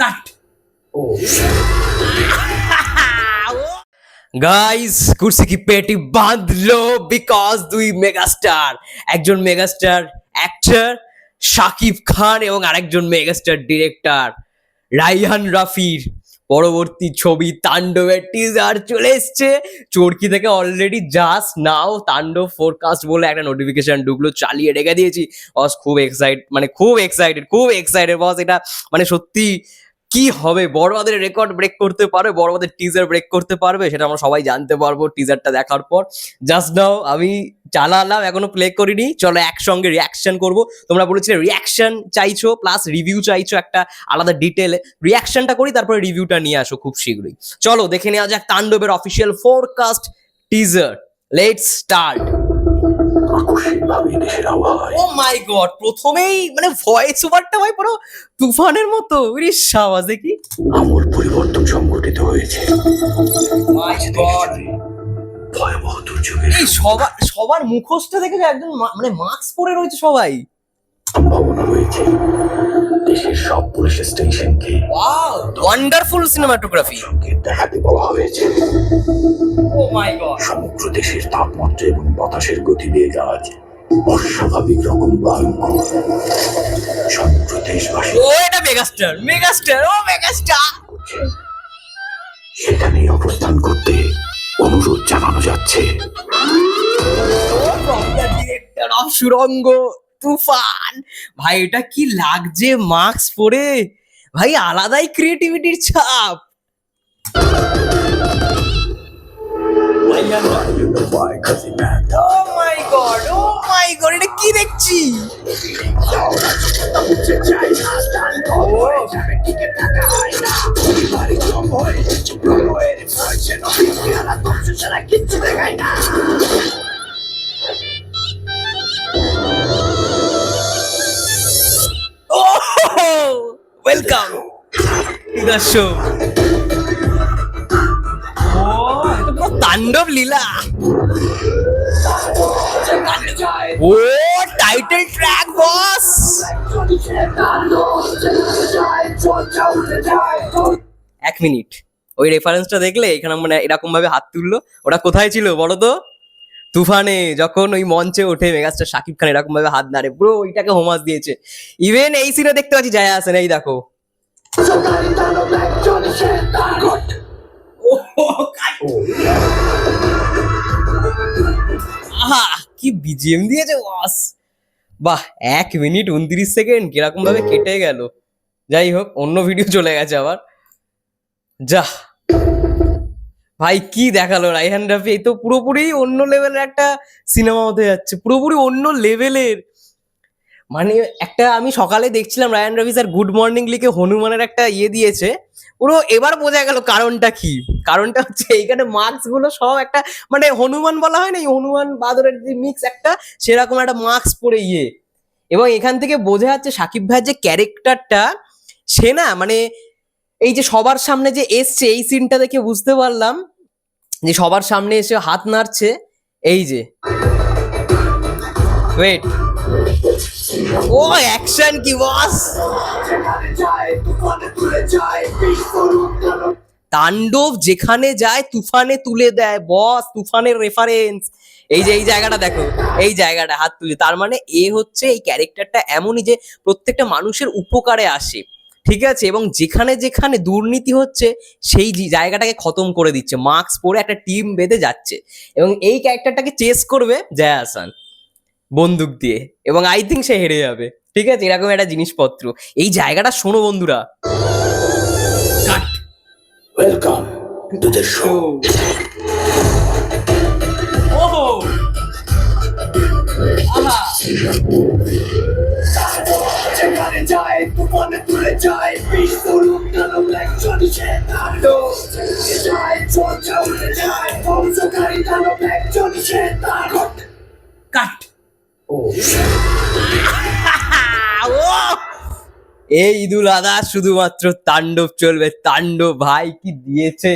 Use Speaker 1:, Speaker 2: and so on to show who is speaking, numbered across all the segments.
Speaker 1: কাট। Guys কুর্সি কি পেটি বাঁধলো? বিকজ দুই মেগাস্টার একজন মেগাস্টার অ্যাক্টর শাকিব খান এবং আরেকজন মেগাস্টার ডিরেক্টর রাইহান রাফির। পরবর্তী ছবি তাণ্ডবের টিজার চলে এসছে। চরকি থেকে অলরেডি জাস্ট নাও তাণ্ডব ফোরকাস্ট বলে একটা নোটিফিকেশন ঢুকলো, চালিয়ে রেখে দিয়েছি। বস খুব এক্সাইট মানে খুব এক্সাইটেড খুব এক্সাইটেড বস এটা মানে সত্যি কি হবে? বড়বাদের রেকর্ড ব্রেক করতে পারবে বড়বাদের টিজার ব্রেক করতে পারবে, সেটা আমরা সবাই জানতে পারব টিজারটা দেখার পর। জাস্ট নাও আমি চালালাম, এখনও প্লে করিনি। চলো একসঙ্গে রিয়াকশন করব। তোমরা বলেছিলে রিয়াকশন চাইছো প্লাস রিভিউ চাইছো একটা আলাদা ডিটেলে রিয়াকশনটা করি, তারপরে রিভিউটা নিয়ে আসো খুব শীঘ্রই। চলো, দেখে নেওয়া যাক তাণ্ডবের official forecast teaser let's start
Speaker 2: আকস্মিকভাবে দেশের আবহাওয়ায়
Speaker 1: ও মাই গড প্রথমেই মানে ভয়েস ওভারটা ভাই পুরো তুফানের মতো। উরি সাওয়াজ দেখি।
Speaker 2: আমূল পরিবর্তন সংঘটিত হয়েছে।
Speaker 1: মাই গড
Speaker 2: ভয়াবহ দুর্যোগের
Speaker 1: সবার সবার মুখোশটা দেখে একজন মানে মাস্ক পরে রয়েছে সবাই।
Speaker 2: সম্ভাবনা রয়েছে। দেশের সব পুলিশ স্টেশনকে
Speaker 1: ওয়ান্ডারফুল সিনেমাটোগ্রাফি
Speaker 2: দেখাতে বলা হয়েছে।
Speaker 1: গড
Speaker 2: সমগ্র দেশের তাপমাত্রা এবং বাতাসের গতিবেগ আজ অস্বাভাবিক রকম ভয়ঙ্কর। সমগ্র দেশবাসী
Speaker 1: ও এটা মেগাস্টার মেগাস্টার ও মেগাস্টার
Speaker 2: সেখানে অবস্থান করতে অনুরোধ জানানো যাচ্ছে।
Speaker 1: সুরঙ্গ তুফান। ভাই, এটা কি লাগছে? মাস্ক পরে? ভাই, আলাদাই ক্রিয়েটিভিটির ছাপ। ও my god O my god এটা কি দেখছি? ওয়েলকাম টু দ্য শো ও তাণ্ডব লীলা ও টাইটেল ট্র্যাক বস এক মিনিট। ওই রেফারেন্সটা দেখলে এখানে মানে এরকম ভাবে হাত তুললো। ওটা কোথায় ছিল বলো তো? তুফানে যখন ওই মঞ্চে ওঠে মেগাস্টার শাকিব খান এরকম ভাবে হাত নাড়ে, পুরো ওইটাকে হোমাস দিয়েছে। ইভেন এই সিনে দেখতে পাচ্ছি, যায় আসে না এই দেখো। আহা, কি বিজিএম দিয়েছে বস বাহ, এক মিনিট উনত্রিশ সেকেন্ড কীরকম ভাবে কেটে গেল। যাই হোক, অন্য ভিডিও চলে গেছে আবার। যা ভাই, কি দেখাল রাইহান রাফি? এই তো পুরোপুরি অন্য লেভেলের একটা সিনেমা হতে যাচ্ছে, পুরোপুরি অন্য লেভেলের মানে একটা আমি সকালে দেখছিলাম Ryan Ravi sir good morning লিখে হনুমানের একটা ইয়ে দিয়েছে। পুরো এবার বোঝা গেল কারণটা কি। কারণটা হচ্ছে এইখানে মার্কসগুলো সব একটা মানে হনুমান বলা হয় না, এই হনুমান বাদরের যে মিক্স একটা, সেরকম একটা মার্কস পরে ইয়ে। এবং এখান থেকে বোঝা যাচ্ছে সাকিব ভাইয়ের যে ক্যারেক্টারটা, সে না মানে এই যে সবার সামনে যে এসছে, এই সিনটা দেখে বুঝতে পারলাম। যে সবার সামনে এসে হাত নাড়ছে, এই যে। ওয়েট ও অ্যাকশন কি বস তাণ্ডব যেখানে যায়, তুফানে তুলে দেয় বস তুফানের রেফারেন্স এই যে, এই জায়গাটা দেখো, এই জায়গাটা হাত তুলে। তার মানে এ হচ্ছে এই ক্যারেক্টারটা এমনই যে প্রত্যেকটা মানুষের উপকারে আসে। ঠিক আছে? এবং যেখানে যেখানে দুর্নীতি হচ্ছে সেই জায়গাটাকে খতম করে দিচ্ছে। মাস্ক পরে একটা টিম বেঁধে যাচ্ছে। এবং এই ক্যারেক্টারটাকে চেস করবে জয়া হাসান বন্দুক দিয়ে। এবং আই থিঙ্ক সে হেরে যাবে। ঠিক আছে? এরকম একটা জিনিসপত্র। এই জায়গাটা শোনো বন্ধুরা।
Speaker 2: ওয়েলকাম টু দ্য শো
Speaker 1: ওহো! আহা
Speaker 3: যেখানে যায় তুফানে তুলে যায় নানক একজন শেতান্ড যায় চর্চা উঠে যায় ধ্বংসকারী নানক একজন শেতান্ড
Speaker 1: কাট। ও। এই ঈদুল আদা শুধুমাত্র তাণ্ডব চলবে। তাণ্ডব ভাই কি দিয়েছে?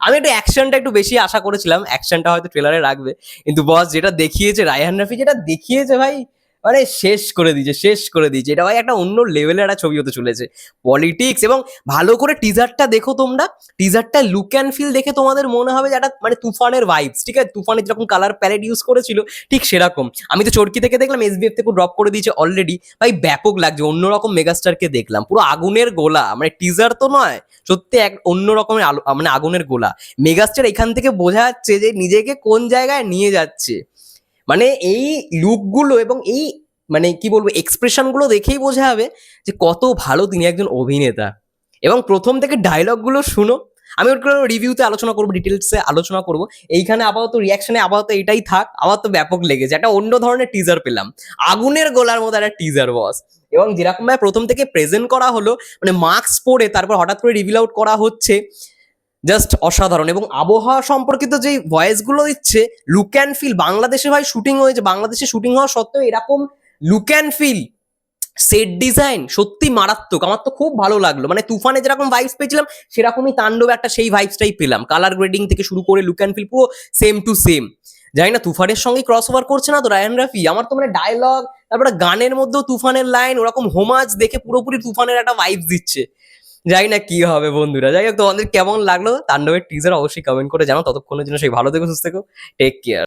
Speaker 1: আমি একটু অ্যাকশনটা একটু বেশি আশা করেছিলাম। অ্যাকশনটা হয়তো ট্রেলারে রাখবে। কিন্তু বস যেটা দেখিয়েছে রায়হান রাফি যেটা দেখিয়েছে ভাই মানে শেষ করে দিয়েছে, শেষ করে দিয়েছে। এটা ভাই একটা অন্য লেভেলের একটা ছবি হতে চলেছে। পলিটিক্স এবং ভালো করে টিজারটা দেখো তোমরা। টিজারটা লুক অ্যান্ড ফিল দেখে তোমাদের মনে হবে যে একটা মানে তুফানের ভাইবস ঠিক আছে? তুফানের যেরকম কালার প্যালেট ইউজ করেছিল, ঠিক সেরকম। আমি তো চরকি থেকে দেখলাম এসবিএফ থেকে ড্রপ করে দিয়েছে অলরেডি ভাই ব্যাপক লাগছে, অন্যরকম মেগাস্টারকে দেখলাম। পুরো আগুনের গোলা মানে টিজার তো নয়, সত্যি এক অন্য রকমের আলো মানে আগুনের গোলা। মেগাস্টার এখান থেকে বোঝা যাচ্ছে যে নিজেকে কোন জায়গায় নিয়ে যাচ্ছে। মানে এই লুকগুলো এবং এই মানে কি বলব এক্সপ্রেশনগুলো দেখেই বোঝা যাবে যে কত ভালো তিনি একজন অভিনেতা। এবং প্রথম থেকে ডায়লগগুলো শুনো। আমি ওর কোনো রিভিউতে আলোচনা করব ডিটেলসে আলোচনা করব। এইখানে আপাতত রিয়াকশনে আপাতত এটাই থাক, আপাতত ব্যাপক লেগেছে। একটা অন্য ধরনের টিজার পেলাম। আগুনের গোলার মতো একটা টিজার বস এবং যেরকম ভাবে প্রথম থেকে প্রেজেন্ট করা হলো মানে মাস্ক পরে তারপর হঠাৎ করে রিভিল আউট করা হচ্ছে জাস্ট অসাধারণ এবং আবহাওয়া সম্পর্কিত যে ভয়েসগুলো দিচ্ছে লুক অ্যান্ড ফিল বাংলাদেশে ভাই শুটিং হয়েছে, বাংলাদেশে শুটিং হওয়া সত্ত্বেও এরকম look and feel set design সত্যি মারাত্মক। আমার তো খুব ভালো লাগল। মানে তুফানে যেরকম ভাইবস পেয়েছিলাম, সেরকমই তাণ্ডব একটা সেই ভাইবসটাই পেলাম। কালার গ্রেডিং থেকে শুরু করে লুক অ্যান্ড ফিল পুরো সেম টু সেম জানি না, তুফানের সঙ্গে ক্রস ওভার করছে না তো রায়ান রাফি আমার তো মানে ডায়লগ তারপরে গানের মধ্যেও তুফানের লাইন ওরকম হোমাজ দেখে পুরোপুরি তুফানের একটা ভাইবস দিচ্ছে। জানি না কি হবে বন্ধুরা। যাই হোক, তোমাদের কেমন লাগল? তাণ্ডবের টিজার অবশ্যই কমেন্ট করে জানো ততক্ষণের জন্য সেই ভালো থেকো, সুস্থ থেকো। Take care